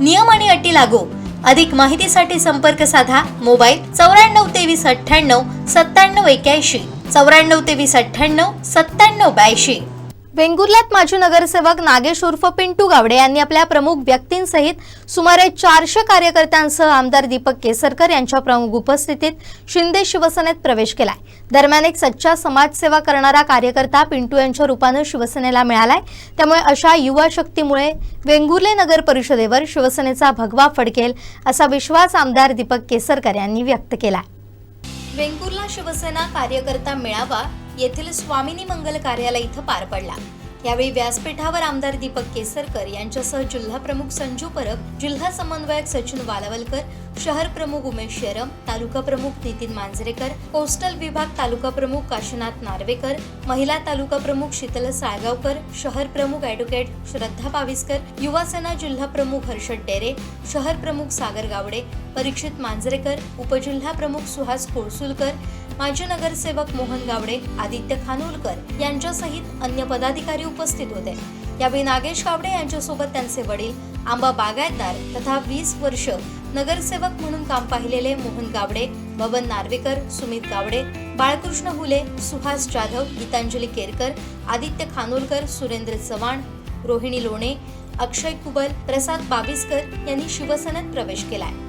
नियम आणि अटी लागू. अधिक माहितीसाठी संपर्क साधा मोबाईल चौऱ्याण्णव तेवीस अठ्ठ्याण्णव सत्त्याण्णव एक्याऐंशी. चौऱ्याण्णव तेवीस अठ्ठ्याण्णव सत्त्याण्णव ब्याऐंशी. वेंगुर्ल्यात माजी नगरसेवक नागेश उर्फ पिंटू गावडे यांनी आपल्या प्रमुख व्यक्तींसहित सुमारे चारशे कार्यकर्त्यांसह आमदार दीपक केसरकर यांच्या प्रमुख उपस्थितीत शिंदे शिवसेनेत प्रवेश केलाय. दरम्यान एक सच्चा समाजसेवा करणारा कार्यकर्ता पिंटू यांच्या रूपानं शिवसेनेला मिळालाय. त्यामुळे अशा युवा शक्तीमुळे वेंगुर्ले नगर परिषदेवर शिवसेनेचा भगवा फडकेल असा विश्वास आमदार दीपक केसरकर यांनी व्यक्त केला वेंगुर्ला शिवसेना कार्यकर्ता मेळावा येथील स्वामिनी मंगल कार्यालय इथं पार पडला. यावेळी व्यासपीठावर आमदार दीपक केसरकर यांच्यासह जिल्हा प्रमुख संजू परब जिल्हा समन्वयक सचिन वालावलकर शहर प्रमुख उमेश शेरम तालुका प्रमुख नितीन मांजरेकर कोस्टल विभाग तालुका प्रमुख काशीनाथ नार्वेकर महिला तालुका प्रमुख शीतल साळगावकर शहर प्रमुख ॲडव्होकेट श्रद्धा पाविस्कर युवासेना जिल्हा प्रमुख हर्षद डेरे शहर प्रमुख सागर गावडे परीक्षित मांजरेकर उपजिल्हा प्रमुख सुहास कोळसुलकर माजी नगरसेवक मोहन गावडे आदित्य खानोलकर यांच्यासहित अन्य पदाधिकारी उपस्थित होते. यावेळी नागेश गावडे यांच्यासोबत त्यांचे वडील आंबा बागायतदार तथा वीस वर्ष नगरसेवक म्हणून काम पाहिलेले मोहन गावडे बबन नार्वेकर सुमित गावडे बाळकृष्ण हुले सुहास जाधव गीतांजली केरकर आदित्य खानोलकर सुरेंद्र चव्हाण रोहिणी लोणे अक्षय कुबल प्रसाद बाविस्कर यांनी शिवसेनेत प्रवेश केलाय.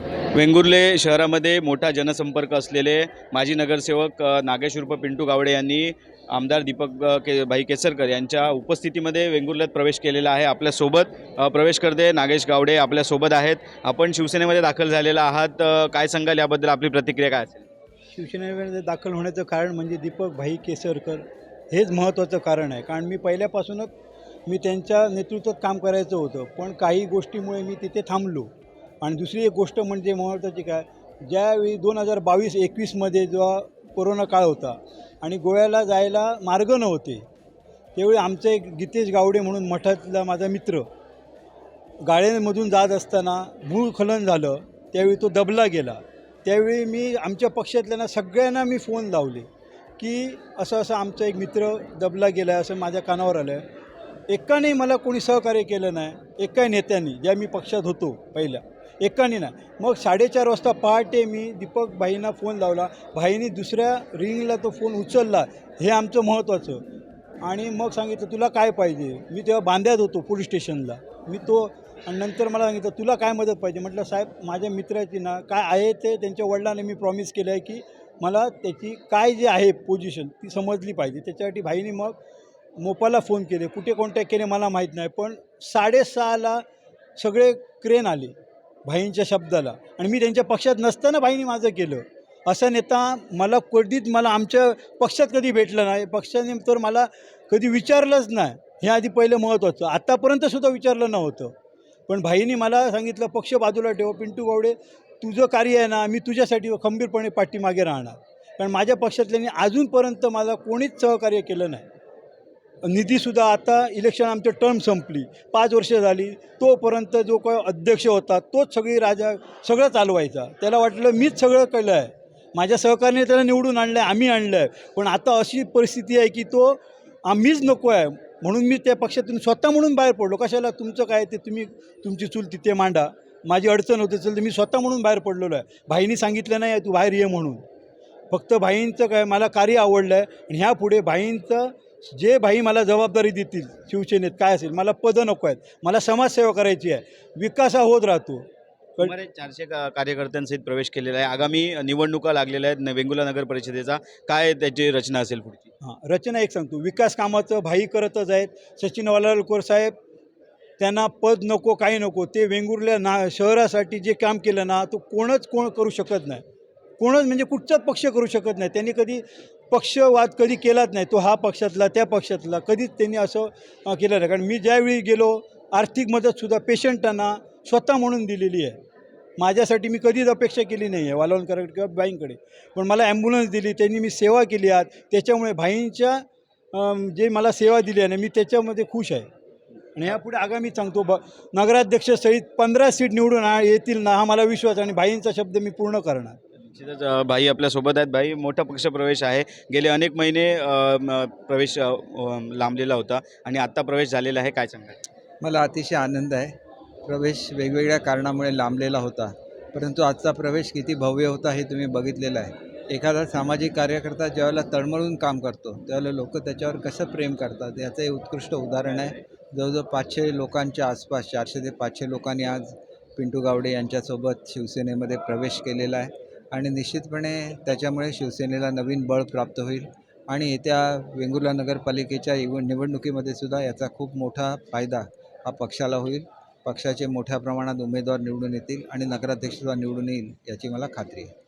वेंगुर्ले शहरामध्ये मोठा जनसंपर्क असलेले माजी नगरसेवक नागेश रूप पिंटू गावडे यांनी आमदार दीपक के भाई केसरकर यांच्या उपस्थितीमध्ये वेंगुर्ल्यात प्रवेश केलेला आहे. आपल्यासोबत प्रवेश करते नागेश गावडे. आपल्यासोबत आहेत. आपण शिवसेनेमध्ये दाखल झालेला आहात. काय सांगाल याबद्दल? आपली प्रतिक्रिया काय असेल? शिवसेनेमध्ये दाखल होण्याचं कारण म्हणजे दीपक भाई केसरकर हेच महत्त्वाचं कारण आहे. कारण मी पहिल्यापासूनच मी त्यांच्या नेतृत्वात काम करायचं होतं. पण काही गोष्टीमुळे मी तिथे थांबलो. आणि दुसरी एक गोष्ट म्हणजे महत्त्वाची काय ज्यावेळी दोन हजार बावीस एकवीसमध्ये जेव्हा कोरोना काळ होता आणि गोव्याला जायला मार्ग नव्हते त्यावेळी आमचे एक गीतेश गावडे म्हणून मठातला माझा मित्र गाड्यांमधून जात असताना भूखलन झालं त्यावेळी तो दबला गेला. त्यावेळी मी आमच्या पक्षातल्यांना सगळ्यांना मी फोन लावले की असं असं आमचा एक मित्र दबला गेला आहे असं माझ्या कानावर आलं आहे. एकाने मला कोणी सहकार्य केलं नाही एका नेत्याने ज्या मी पक्षात होतो पहिल्या. एकाने मग साडेचार वाजता पहाटे मी दीपक भाईंना फोन लावला. भाईनी दुसऱ्या रिंगला तो फोन उचलला. हे आमचं महत्त्वाचं आणि मग सांगितलं तुला काय पाहिजे? मी तेव्हा बांध्यात होतो पोलीस स्टेशनला मी तो आणि नंतर मला सांगितलं तुला काय मदत पाहिजे? म्हटलं साहेब माझ्या मित्राची ना काय आहे ते त्यांच्या वडिलांनी मी प्रॉमिस केलं आहे की मला त्याची काय जे आहे पोझिशन ती समजली पाहिजे. त्याच्यासाठी भाईने मग मोपाला फोन केले. कुठे कॉन्टॅक्ट केले मला माहीत नाही पण साडेसहाला सगळे क्रेन आले. भाईंच्या शब्दाला. आणि मी त्यांच्या पक्षात नसताना भाईंनी माझं केलं. असा नेता मला कधीच मला आमच्या पक्षात कधी भेटलं नाही. पक्षाने तर मला कधी विचारलंच नाही. हे आधी पहिलं महत्त्वाचं आत्तापर्यंतसुद्धा विचारलं नव्हतं. पण भाईंनी मला सांगितलं पक्ष बाजूला ठेव. पिंटू गावडे तुझं कार्य आहे ना मी तुझ्यासाठी खंबीरपणे पाठीमागे राहणार. कारण माझ्या पक्षातल्यांनी अजूनपर्यंत मला कोणीच सहकार्य केलं नाही. निधीसुद्धा आता इलेक्शन आमचे टर्म संपली. पाच वर्ष झाली. तोपर्यंत जो काही अध्यक्ष होता तोच सगळी राजा सगळं चालवायचा. त्याला वाटलं मीच सगळं केलं आहे. माझ्या सहकार्याने त्याला निवडून आणलं आहे आम्ही आणलं आहे पण आता अशी परिस्थिती आहे की तो आम्हीच नको आहे. म्हणून मी त्या पक्षातून स्वतः म्हणून बाहेर पडलो. कशाला? तुमचं काय ते तुम्ही तुमची चूल तिथे मांडा. माझी अडचण होते चल तर मी स्वतः म्हणून बाहेर पडलेलो आहे. भाईनी सांगितलं नाही तू बाहेर ये म्हणून. फक्त भाईंचं काय मला कार्य आवडलं आहे आणि ह्यापुढे भाईंचं जे भाई मला जबाबदारी देतील शिवसेनेत काय असेल मला पदं नको आहेत मला समाजसेवा करायची आहे विकास हा होत राहतो. सुमारे चारशे का- कार्यकर्त्यांसहित प्रवेश केलेला आहे. आगामी निवडणुका लागलेल्या आहेत न- वेंगुर्ला नगर परिषदेचा. काय त्याची रचना असेल पुढची? हां रचना एक सांगतो. विकास कामाचं भाई करतच आहेत. सचिन वालालकर साहेब त्यांना पद नको काही नको. ते वेंगुर्ल्या ना शहरासाठी जे काम केलं ना तो कोणच कोण करू शकत नाही. कोणच म्हणजे कुठचाच पक्ष करू शकत नाही. त्यांनी कधी पक्षवाद कधी केलाच नाही. तो हा पक्षातला त्या पक्षातला. कधीच त्यांनी असं केलं नाही. कारण मी ज्यावेळी गेलो आर्थिक मदतसुद्धा पेशंटांना स्वतः म्हणून दिलेली आहे. माझ्यासाठी मी कधीच अपेक्षा केली नाही आहे वालवणकरांकडे किंवा बाईंकडे. पण मला ॲम्ब्युलन्स दिली त्यांनी मी सेवा केली आहात त्याच्यामुळे भाईंच्या जे मला सेवा दिली आहे ना मी त्याच्यामध्ये खुश आहे. आणि यापुढे आगामी सांगतो ब नगराध्यक्ष सहित पंधरा सीट निवडून हा येतील ना हा मला विश्वास आहे आणि भाईंचा शब्द मी पूर्ण करणार. निश्चितच भाई आपल्यासोबत आहेत. भाई मोठा पक्षप्रवेश आहे. गेले अनेक महिने प्रवेश लांबलेला होता आणि आत्ता प्रवेश झालेला आहे. काय सांगा मला अतिशय आनंद आहे. प्रवेश वेगवेगळ्या कारणामुळे लांबलेला होता. परंतु आजचा प्रवेश किती भव्य होता हे तुम्ही बघितलेलं आहे. एखादा सामाजिक कार्यकर्ता ज्यावेळेला तळमळून काम करतो त्यावेळेला लोक त्याच्यावर कसं प्रेम करतात याचं हे उत्कृष्ट उदाहरण आहे. जवळजवळ पाचशे लोकांच्या आसपास चारशे ते पाचशे लोकांनी आज पिंटू गावडे यांच्यासोबत शिवसेनेमध्ये प्रवेश केलेला आहे. आणि निश्चितपणे त्याच्यामुळे शिवसेनेला नवीन बळ प्राप्त होईल. आणि येत्या वेंगुर्ला नगरपालिकेच्या इव निवडणुकीमध्ये सुद्धा याचा खूप मोठा फायदा हा पक्षाला होईल. पक्षाचे मोठ्या प्रमाणात उमेदवार निवडून येतील आणि नगराध्यक्षसुद्धा निवडून येईल याची मला खात्री आहे.